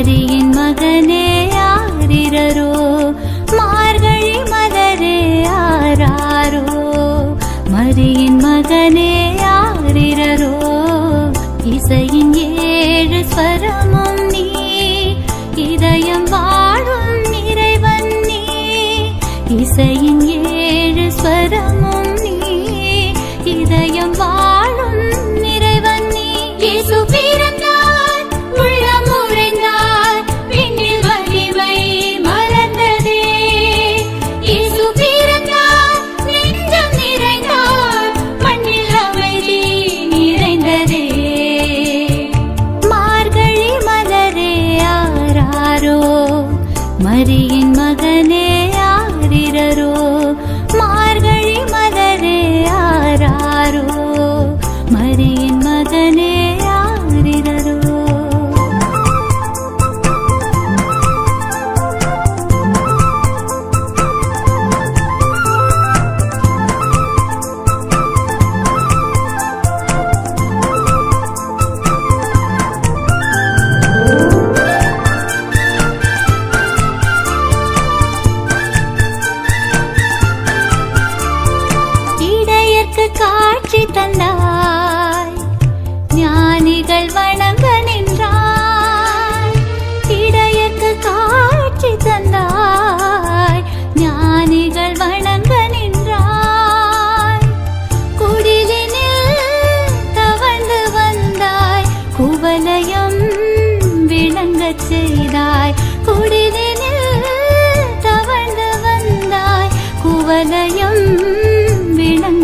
மாரியின் மகனே யாரிரரோ? மார்கழி மலரே யாராரோ மரியின் மகனே யாரிரரோ? இசையின் ஏழு ஸ்வரமும் நீ இதயம் வாழும் நிறைவன் நீ. இசையின் ஏழு ஸ்வரமும் நீ இதயம் வாழும்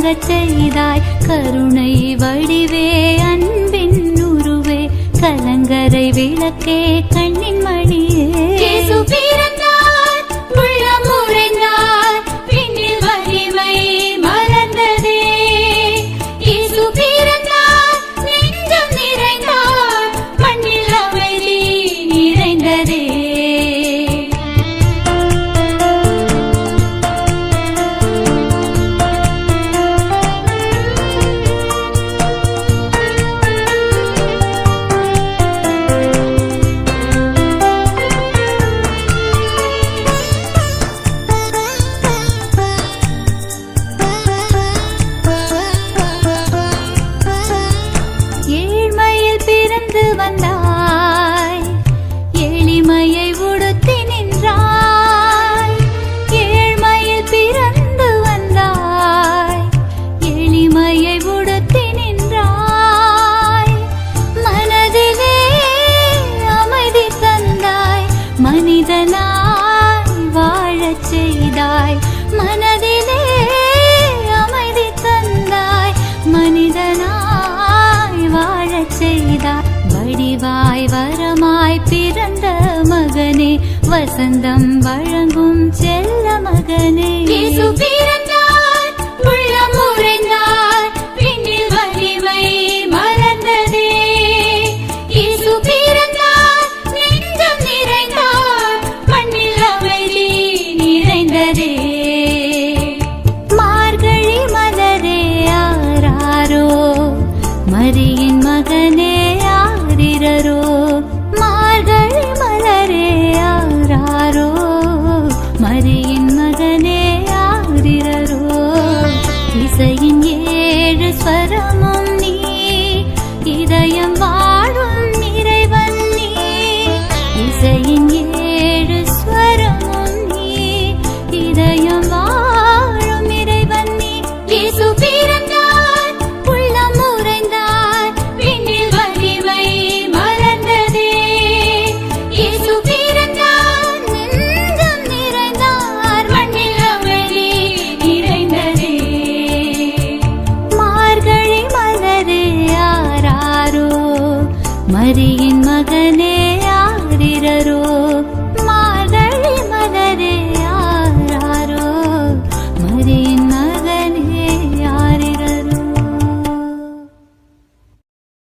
வணங்கச் செய்தாய். கருணை வடிவே அன்பின் உருவே கலங்கரை விளக்கே கண்ணின் மணி பிறந்த மகனே வசந்தம் வழங்கும் செல்ல மகனே. ആരോ മരിയൻ മകനെ ആരിരോ ഇസയിൻ ഏഴ് സ്വരമം നീ ஹரியின் மகனே.